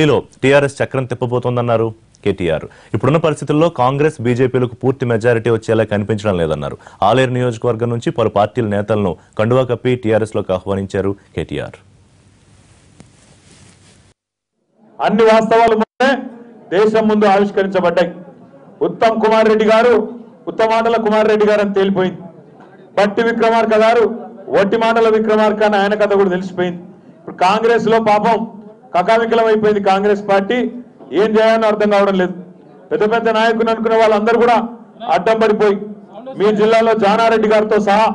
ఢిల్లీలో టీఆర్ఎస్ చక్రం తిప్పబోతోందన్నారు కేటీఆర్. ఇప్పుడున్న పరిస్థితుల్లో కాంగ్రెస్ బీజేపీలకు పూర్తి మెజారిటీ వచ్చేలా కనిపించడం లేదన్నారు. ఆలేరు నియోజకవర్గం నుంచి పలు పార్టీల నేతలను కండువా కప్పి టీఆర్ఎస్లోకి ఆహ్వానించారు కేటీఆర్. అన్ని వాస్తవాలు దేశం ముందు ఆవిష్కరించబడ్డాయి. ఉత్తమ్ కుమార్ రెడ్డి గారు ఉత్తమాటల కుమార్ రెడ్డి గారు అని తేలిపోయింది. బట్టి విక్రమార్క గారు ఒట్టి మాటల విక్రమార్క అని ఆయన కథ కూడా తెలిసిపోయింది. ఇప్పుడు కాంగ్రెస్లో పాపం కకావికలం అయిపోయింది కాంగ్రెస్ పార్టీ. ఏం చేయాలో అర్థం కావడం లేదు. పెద్ద పెద్ద నాయకులు అనుకునే వాళ్ళందరూ కూడా అడ్డం పడిపోయి. మీ జిల్లాలో జానారెడ్డి గారితో సహా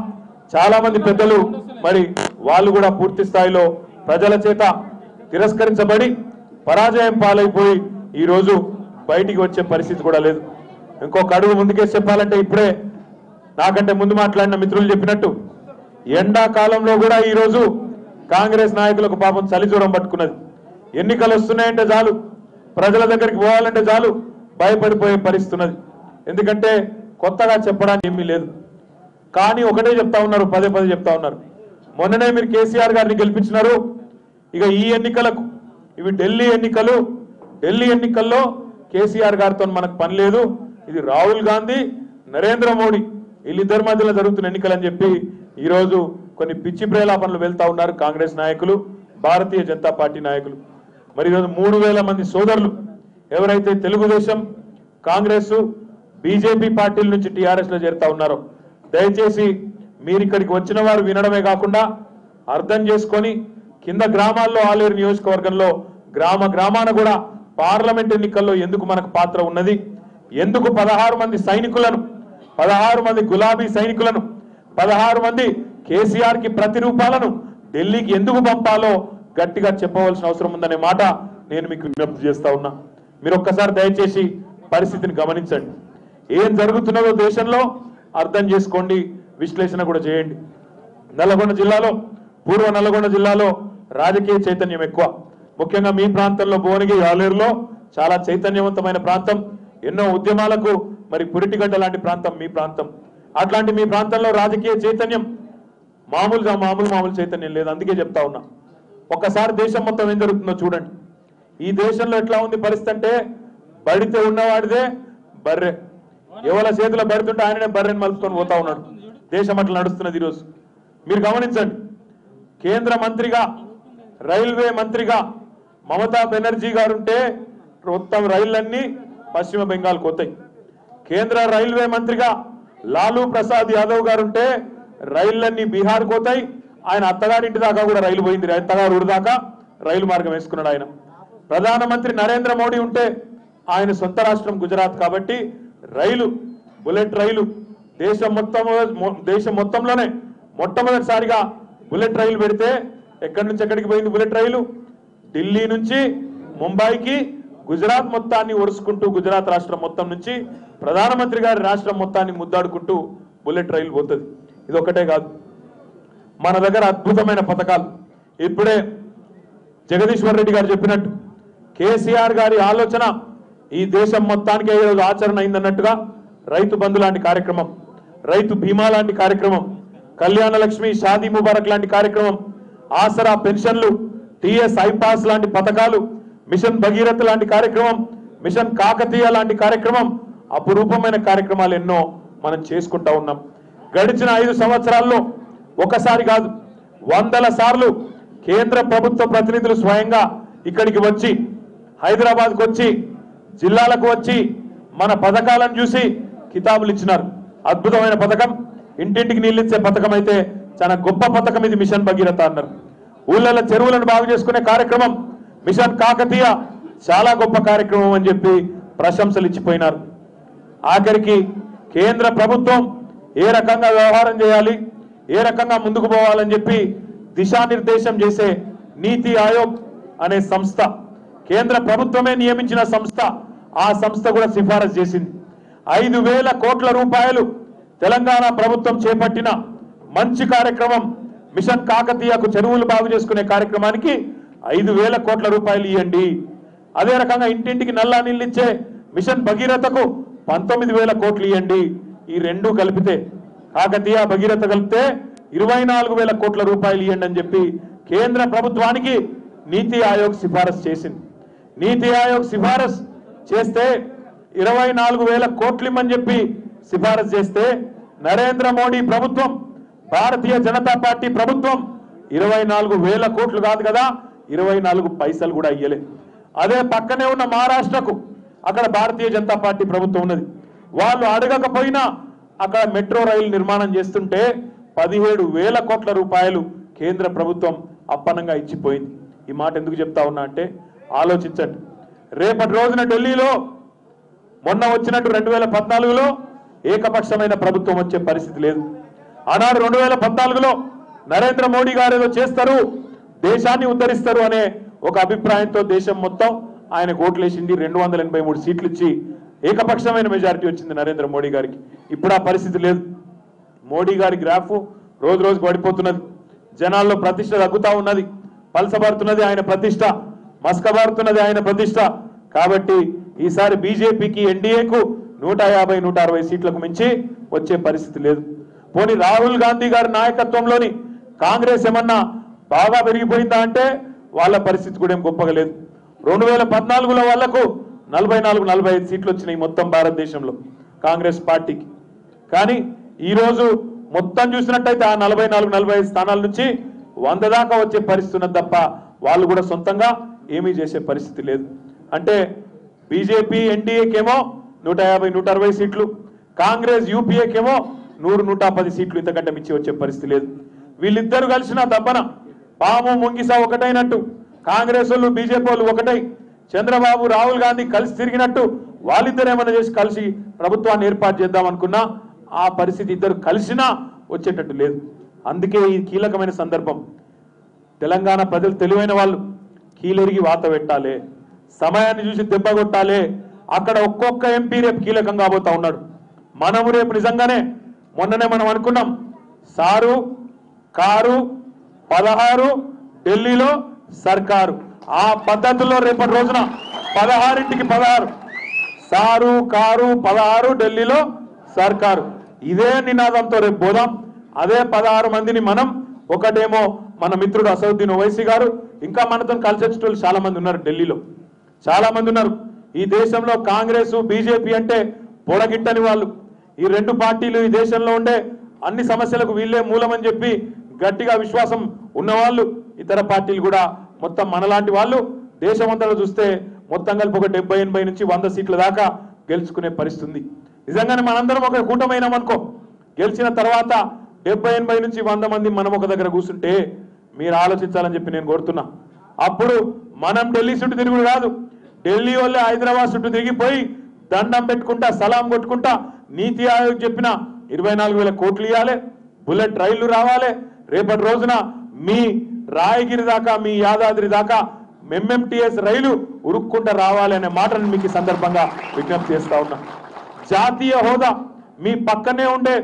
చాలా మంది పెద్దలు మరి వాళ్ళు కూడా పూర్తి స్థాయిలో ప్రజల చేత తిరస్కరించబడి పరాజయం పాలైపోయి ఈరోజు బయటికి వచ్చే పరిస్థితి కూడా లేదు. ఇంకొక అడుగు ముందుకేసి చెప్పాలంటే ఇప్పుడే నాకంటే ముందు మాట్లాడిన మిత్రులు చెప్పినట్టు ఎండాకాలంలో కూడా ఈరోజు కాంగ్రెస్ నాయకులకు పాపం చలి చూడం పట్టుకున్నది. ఎన్నికలు వస్తున్నాయంటే చాలు ప్రజల దగ్గరికి పోవాలంటే చాలు భయపడిపోయే పరిస్థితున్నది ఎందుకంటే కొత్తగా చెప్పడానికి ఏమీ లేదు. కానీ ఒకటే చెప్తా ఉన్నారు పదే పదే చెప్తా ఉన్నారు. మొన్ననే మీరు కేసీఆర్ గారిని గెలిపించినారు. ఇక ఈ ఎన్నికలకు ఇవి ఢిల్లీ ఎన్నికలు. ఢిల్లీ ఎన్నికల్లో కేసీఆర్ గారితో మనకు పని లేదు. ఇది రాహుల్ గాంధీ నరేంద్ర మోడీ వీళ్ళిద్దరి మధ్యలో జరుగుతున్న ఎన్నికలు అని చెప్పి ఈరోజు కొన్ని పిచ్చి ప్రేలాపనలు వెళ్తా ఉన్నారు కాంగ్రెస్ నాయకులు భారతీయ జనతా పార్టీ నాయకులు. మరి ఈరోజు మూడు వేల మంది సోదరులు ఎవరైతే తెలుగుదేశం కాంగ్రెస్ బీజేపీ పార్టీల నుంచి టీఆర్ఎస్లో చేరుతా ఉన్నారో దయచేసి మీరు ఇక్కడికి వచ్చిన వారు వినడమే కాకుండా అర్థం చేసుకొని కింద గ్రామాల్లో ఆలేరు నియోజకవర్గంలో గ్రామ గ్రామాన కూడా పార్లమెంట్ ఎన్నికల్లో ఎందుకు మనకు పాత్ర ఉన్నది? ఎందుకు పదహారు మంది సైనికులను పదహారు మంది గులాబీ సైనికులను పదహారు మంది కేసీఆర్కి ప్రతిరూపాలను ఢిల్లీకి ఎందుకు పంపాలో గట్టిగా చెప్పవలసిన అవసరం ఉందనే మాట నేను మీకు విజ్ఞప్తి చేస్తా ఉన్నా. మీరు ఒక్కసారి దయచేసి పరిస్థితిని గమనించండి. ఏం జరుగుతున్నదో దేశంలో అర్థం చేసుకోండి విశ్లేషణ కూడా చేయండి. నల్లగొండ జిల్లాలో పూర్వ నల్లగొండ జిల్లాలో రాజకీయ చైతన్యం ఎక్కువ. ముఖ్యంగా మీ ప్రాంతంలో భువనగిరి ఆలేరులో చాలా చైతన్యవంతమైన ప్రాంతం. ఎన్నో ఉద్యమాలకు మరి పురిటిగడ్డ లాంటి ప్రాంతం మీ ప్రాంతం. అట్లాంటి మీ ప్రాంతంలో రాజకీయ చైతన్యం మామూలుగా మామూలు మామూలు చైతన్యం లేదు అందుకే చెప్తా ఉన్నా. ఒక్కసారి దేశం మొత్తం ఏం జరుగుతుందో చూడండి. ఈ దేశంలో ఎట్లా ఉంది పరిస్థితి అంటే బడితే ఉన్నవాడిదే బర్రె. ఎవరి చేతిలో బడితుంటే ఆయననే బర్రెని మలుపుకొని పోతా ఉన్నాడు. దేశం అట్లా నడుస్తున్నది ఈరోజు. మీరు గమనించండి. కేంద్ర మంత్రిగా రైల్వే మంత్రిగా మమతా బెనర్జీ గారు ఉంటే మొత్తం రైళ్ళన్నీ పశ్చిమ బెంగాల్ కొత్తాయి కేంద్ర రైల్వే మంత్రిగా లాలూ ప్రసాద్ యాదవ్ గారు ఉంటే రైళ్ళన్నీ బీహార్ కోతాయి ఆయన అత్తగారింటి దాకా కూడా రైలు పోయింది. అత్తగారు ఊరు దాకా రైలు మార్గం వేసుకున్నాడు ఆయన. ప్రధానమంత్రి నరేంద్ర మోడీ ఉంటే ఆయన సొంత రాష్ట్రం గుజరాత్ కాబట్టి రైలు బుల్లెట్ రైలు దేశం మొత్తం దేశం మొత్తంలోనే మొట్టమొదటిసారిగా బుల్లెట్ రైలు పెడితే ఎక్కడి నుంచి ఎక్కడికి పోయింది బుల్లెట్ రైలు? ఢిల్లీ నుంచి ముంబైకి గుజరాత్ మొత్తాన్ని ఒరుసుకుంటూ గుజరాత్ రాష్ట్రం మొత్తం నుంచి ప్రధానమంత్రి గారి రాష్ట్రం మొత్తాన్ని ముద్దాడుకుంటూ బుల్లెట్ రైలు పోతుంది. ఇది ఒకటే కాదు. మన దగ్గర అద్భుతమైన పథకాలు. ఇప్పుడే జగదీశ్వర్ రెడ్డి గారు చెప్పినట్టు కేసీఆర్ గారి ఆలోచన ఈ దేశం మొత్తానికి ఈరోజు ఆచరణ అయిందన్నట్టుగా రైతు బంధు లాంటి కార్యక్రమం రైతు బీమా లాంటి కార్యక్రమం కళ్యాణ లక్ష్మి షాదీ ముబారక్ లాంటి కార్యక్రమం ఆసరా పెన్షన్లు టిఎస్ ఐపాస్ లాంటి పథకాలు మిషన్ భగీరథ లాంటి కార్యక్రమం మిషన్ కాకతీయ లాంటి కార్యక్రమం అపురూపమైన కార్యక్రమాలు ఎన్నో మనం చేసుకుంటా ఉన్నాం. గడిచిన ఐదు సంవత్సరాల్లో ఒకసారి కాదు వందల సార్లు కేంద్ర ప్రభుత్వ ప్రతినిధులు స్వయంగా ఇక్కడికి వచ్చి హైదరాబాద్కు వచ్చి జిల్లాలకు వచ్చి మన పథకాలను చూసి కితాబులు ఇచ్చినారు. అద్భుతమైన పథకం. ఇంటింటికి నీళ్ళిచ్చే పథకం అయితే చాలా గొప్ప పథకం ఇది మిషన్ భగీరథ అన్నారు. ఊళ్ళలో చెరువులను బాగు చేసుకునే కార్యక్రమం మిషన్ కాకతీయ చాలా గొప్ప కార్యక్రమం అని చెప్పి ప్రశంసలు ఇచ్చిపోయినారు. ఆఖరికి కేంద్ర ప్రభుత్వం ఏ రకంగా వ్యవహారం చేయాలి ఏ రకంగా ముందుకు పోవాలని చెప్పి దిశానిర్దేశం చేసే నీతి ఆయోగ్ అనే సంస్థ కేంద్ర ప్రభుత్వమే నియమించిన సంస్థ ఆ సంస్థ కూడా సిఫారసు చేసింది. ఐదు వేల కోట్ల రూపాయలు తెలంగాణ ప్రభుత్వం చేపట్టిన మంచి కార్యక్రమం మిషన్ కాకతీయకు చెరువులు బాగు చేసుకునే కార్యక్రమానికి ఐదు వేల కోట్ల రూపాయలు ఇవ్వండి అదే రకంగా ఇంటింటికి నల్లా నిల్లిచ్చే మిషన్ భగీరథకు పంతొమ్మిది వేల కోట్లు ఇవ్వండి ఈ రెండు కలిపితే కాకతీయ భగీరథ కలిపితే ఇరవై నాలుగు వేల కోట్ల రూపాయలు ఇవ్వండి అని చెప్పి కేంద్ర ప్రభుత్వానికి నీతి ఆయోగ్ సిఫారసు చేసింది. నీతి ఆయోగ్ సిఫారసు చేస్తే ఇరవై నాలుగు వేల కోట్లిమ్మని చెప్పి సిఫారసు చేస్తే నరేంద్ర మోడీ ప్రభుత్వం భారతీయ జనతా పార్టీ ప్రభుత్వం ఇరవై నాలుగు వేల కోట్లు కాదు కదా ఇరవై నాలుగు పైసలు కూడా ఇయ్యలే. అదే పక్కనే ఉన్న మహారాష్ట్రకు అక్కడ భారతీయ జనతా పార్టీ ప్రభుత్వం ఉన్నది. వాళ్ళు అడగకపోయినా అక్కడ మెట్రో రైలు నిర్మాణం చేస్తుంటే పదిహేడు వేల కోట్ల రూపాయలు కేంద్ర ప్రభుత్వం అప్పనంగా ఇచ్చిపోయింది. ఈ మాట ఎందుకు చెప్తా ఉన్నా అంటే ఆలోచించండి. రేపటి రోజున ఢిల్లీలో మొన్న వచ్చినట్టు రెండు వేల పద్నాలుగులో ఏకపక్షమైన ప్రభుత్వం వచ్చే పరిస్థితి లేదు. ఆనాడు రెండు వేల పద్నాలుగులో నరేంద్ర మోడీ గారు ఏదో చేస్తారు దేశాన్ని ఉద్ధరిస్తారు అనే ఒక అభిప్రాయంతో దేశం మొత్తం ఆయన ఓట్లేసింది. రెండు వందల ఎనభై మూడు సీట్లు ఇచ్చి ఏకపక్షమైన మెజారిటీ వచ్చింది నరేంద్ర మోడీ గారికి. ఇప్పుడు ఆ పరిస్థితి లేదు. మోడీ గారి గ్రాఫ్ రోజు రోజు పడిపోతున్నది. జనాల్లో ప్రతిష్ట తగ్గుతా ఉన్నది. పలసబారుతున్నది ఆయన ప్రతిష్ట. మస్కబారుతున్నది ఆయన ప్రతిష్ట. కాబట్టి ఈసారి బీజేపీకి ఎన్డీఏకు నూట యాభై నూట అరవై సీట్లకు మించి వచ్చే పరిస్థితి లేదు. పోనీ రాహుల్ గాంధీ గారి నాయకత్వంలోని కాంగ్రెస్ ఏమన్నా బాగా పెరిగిపోయిందా అంటే వాళ్ళ పరిస్థితి కూడా ఏం గొప్పగా లేదు. రెండు వేల పద్నాలుగులో వాళ్ళకు నలభై నాలుగు నలభై ఐదు సీట్లు వచ్చినాయి మొత్తం భారతదేశంలో కాంగ్రెస్ పార్టీకి. కానీ ఈరోజు మొత్తం చూసినట్టయితే ఆ నలభై నాలుగు నలభై ఐదు స్థానాల నుంచి వంద దాకా వచ్చే పరిస్థితి ఉన్నది తప్ప వాళ్ళు కూడా సొంతంగా ఏమీ చేసే పరిస్థితి లేదు. అంటే బీజేపీ ఎన్డీఏకేమో నూట యాభై నూట అరవై సీట్లు కాంగ్రెస్ యూపీఏకేమో నూరు నూట పది సీట్లు ఇంతకంటే మించి వచ్చే పరిస్థితి లేదు. వీళ్ళిద్దరు కలిసిన దబ్బన పాము ముంగిస ఒకటైనట్టు. కాంగ్రెస్ వాళ్ళు బీజేపీ వాళ్ళు ఒకటై. చంద్రబాబు రాహుల్ గాంధీ కలిసి తిరిగినట్టు వాళ్ళిద్దరు ఏమైనా చేసి కలిసి ప్రభుత్వాన్ని ఏర్పాటు చేద్దాం అనుకున్నా ఆ పరిస్థితి ఇద్దరు కలిసినా వచ్చేటట్టు లేదు. అందుకే ఈ కీలకమైన సందర్భం. తెలంగాణ ప్రజలు తెలివైన వాళ్ళు కీలెరిగి వాత పెట్టాలి సమయాన్ని చూసి దెబ్బ కొట్టాలి అక్కడ ఒక్కొక్క ఎంపీ రేపు కీలకం కాబోతా ఉన్నాడు. మనము రేపు నిజంగానే మొన్ననే మనం అనుకున్నాం సారు కారు పదహారు ఢిల్లీలో సర్కారు. ఆ పద్ధతిలో రేపటి రోజున పదహారింటికి పదహారు సారు కారు పదహారు ఢిల్లీలో సర్కారు. ఇదే నినాదంతో రేపు పోదాం. అదే పదహారు మందిని మనం ఒకటేమో మన మిత్రుడు అసదుద్దీన్ ఓవైసీ గారు ఇంకా మనతో కలిసి వచ్చేటోళ్ళు చాలా మంది ఉన్నారు ఢిల్లీలో. చాలా మంది ఉన్నారు. ఈ దేశంలో కాంగ్రెస్ బీజేపీ అంటే పొడగిట్టని వాళ్ళు. ఈ రెండు పార్టీలు ఈ దేశంలో ఉండే అన్ని సమస్యలకు వీళ్ళే మూలమని చెప్పి గట్టిగా విశ్వాసం ఉన్నవాళ్ళు. ఇతర పార్టీలు కూడా మొత్తం మనలాంటి వాళ్ళు దేశమంతటా చూస్తే మొత్తం కలిపి ఒక డెబ్బై ఎనభై నుంచి వంద సీట్ల దాకా గెలుచుకునే పరిస్థితి ఉంది నిజంగానే మనందరం ఒక కూటమైనాం అనుకో. గెలిచిన తర్వాత డెబ్బై ఎనభై నుంచి వంద మంది మనం ఒక దగ్గర కూర్చుంటే మీరు ఆలోచించాలని చెప్పి నేను కోరుతున్నా. అప్పుడు మనం ఢిల్లీ చుట్టూ తిరుగుడు కాదు. ఢిల్లీ వాళ్ళే హైదరాబాద్ చుట్టూ తిరిగిపోయి దండం పెట్టుకుంటా సలాం కొట్టుకుంటా నీతి ఆయోగ్ చెప్పిన ఇరవై నాలుగు వేల కోట్లు ఇవ్వాలి బుల్లెట్ రైళ్ళు రావాలి. రేపటి రోజున మీ రాయగిరి దాకా మీ యాదాద్రి దాకా ఎంఎంటిఎస్ రైలు ఉరుక్కుంటూ రావాలి అనే మాటను మీకు సందర్భంగా విజ్ఞప్తి చేస్తా ఉన్నా. జాతీయ హోదా మీ పక్కనే ఉండే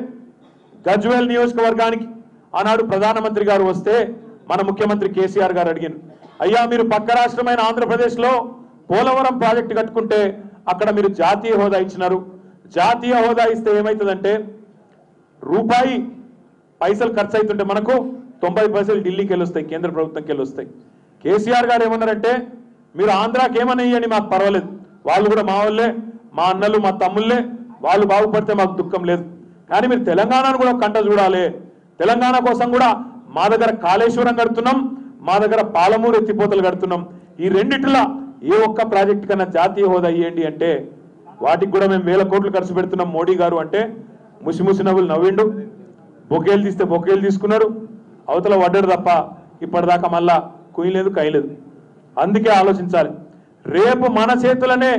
గజ్వేల్ నియోజకవర్గానికి ఆనాడు ప్రధానమంత్రి గారు వస్తే మన ముఖ్యమంత్రి కేసీఆర్ గారు అడిగారు అయ్యా మీరు పక్క రాష్ట్రమైన ఆంధ్రప్రదేశ్లో పోలవరం ప్రాజెక్టు కట్టుకుంటే అక్కడ మీరు జాతీయ హోదా ఇచ్చినారు. జాతీయ హోదా ఇస్తే ఏమవుతుందంటే రూపాయి పైసలు ఖర్చు అవుతుంటే మనకు తొంభై పైసలు ఢిల్లీకి వెళ్ళొస్తాయి కేంద్ర ప్రభుత్వంకి వెళ్ళొస్తాయి కేసీఆర్ గారు ఏమన్నారంటే మీరు ఆంధ్రాకి ఏమనయ్యని మాకు పర్వాలేదు. వాళ్ళు కూడా మా వాళ్ళే మా అన్నలు మా తమ్ముళ్ళే వాళ్ళు బాగుపడితే మాకు దుఃఖం లేదు. కానీ మీరు తెలంగాణను కూడా కంట చూడాలి. తెలంగాణ కోసం కూడా మా దగ్గర కాళేశ్వరం కడుతున్నాం మా దగ్గర పాలమూరు ఎత్తిపోతలు కడుతున్నాం. ఈ రెండిట్లా ఏ ఒక్క ప్రాజెక్ట్ కన్నా జాతీయ హోదా ఇవ్వండి అంటే వాటికి కూడా మేము వేల కోట్లు ఖర్చు పెడుతున్నాం మోడీ గారు అంటే ముసి ముసి నవ్వులు నవ్విండు. బొకేలు తీస్తే బొకేలు తీసుకున్నారు. అవతల వడ్డరు తప్ప ఇప్పటిదాకా మళ్ళా కుయ్యలేదు కయ్యలేదు అందుకే ఆలోచించాలి. రేపు మన చేతులనే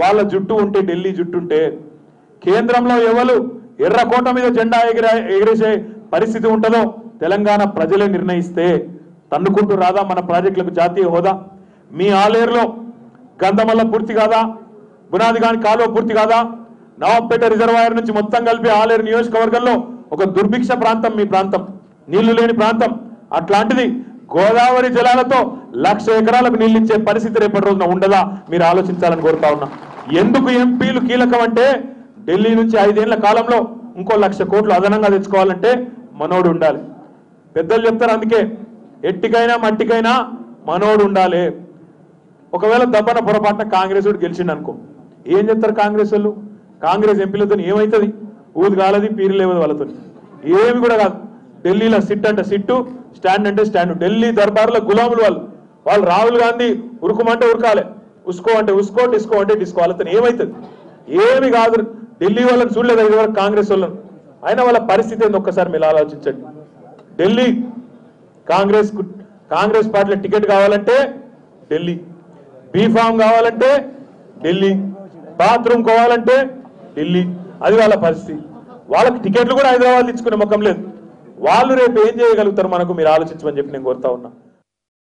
వాళ్ళ జుట్టు ఉంటే ఢిల్లీ జుట్టు ఉంటే కేంద్రంలో ఎవరు ఎర్రకోట మీద జెండా ఎగిరే ఎగిరేసే పరిస్థితి ఉంటుందో తెలంగాణ ప్రజలే నిర్ణయిస్తే తన్నుకుంటూ రాదా మన ప్రాజెక్టులకు జాతీయ హోదా? మీ ఆలేరులో గంధమల్ల పూర్తి కాదా? బునాది కాని కాలువ పూర్తి కాదా? నవాబ్పేట రిజర్వాయర్ నుంచి మొత్తం కలిపి ఆలేరు నియోజకవర్గంలో ఒక దుర్భిక్ష ప్రాంతం మీ ప్రాంతం. నీళ్ళు లేని ప్రాంతం. అట్లాంటిది గోదావరి జలాలతో లక్ష ఎకరాలకు నీళ్ళు ఇచ్చే పరిస్థితి రేపటి రోజున ఉండదా? మీరు ఆలోచించాలని కోరుతా ఉన్నా. ఎందుకు ఎంపీలు కీలకం అంటే ఢిల్లీ నుంచి ఐదేళ్ళ కాలంలో ఇంకో లక్ష కోట్లు అదనంగా తెచ్చుకోవాలంటే మనోడు ఉండాలి. పెద్దలు చెప్తారు అందుకే ఎట్టికైనా మట్టికైనా మనోడు ఉండాలి. ఒకవేళ దబ్బన పొరపాటున కాంగ్రెస్ వాడు గెలిచిండు అనుకో. ఏం చెప్తారు కాంగ్రెస్ వాళ్ళు? కాంగ్రెస్ ఎంపీలతో ఏమవుతుంది ఊది కాలది పీరు లేవదు వాళ్ళతో ఏమి కూడా కాదు. ఢిల్లీలో సిట్ అంటే సిట్టు స్టాండ్ అంటే స్టాండ్. ఢిల్లీ దర్బార్లో గులాములు వాళ్ళు. వాళ్ళు రాహుల్ గాంధీ ఉరుకుమంటే ఉరకాలే. ఉసుకో అంటే ఉసుకో డిస్కో అంటే డిస్కో. వాళ్ళతో ఏమవుతుంది ఏమి కాదు. ఢిల్లీ వాళ్ళని చూడలేదు ఇదివరకు కాంగ్రెస్ వాళ్ళని. అయినా వాళ్ళ పరిస్థితి ఏంది ఒక్కసారి మీరు ఆలోచించండి. ఢిల్లీ కాంగ్రెస్ కాంగ్రెస్ పార్టీలో టికెట్ కావాలంటే ఢిల్లీ. బీఫామ్ కావాలంటే ఢిల్లీ. బాత్రూమ్ కావాలంటే ఢిల్లీ. అది వాళ్ళ పరిస్థితి. వాళ్ళకి టికెట్లు కూడా హైదరాబాద్ ఇచ్చుకునే ముఖం లేదు. వాళ్ళు రేపు ఏం చేయగలుగుతారు మనకు? మీరు ఆలోచించమని చెప్పి నేను కోరుతా ఉన్నా.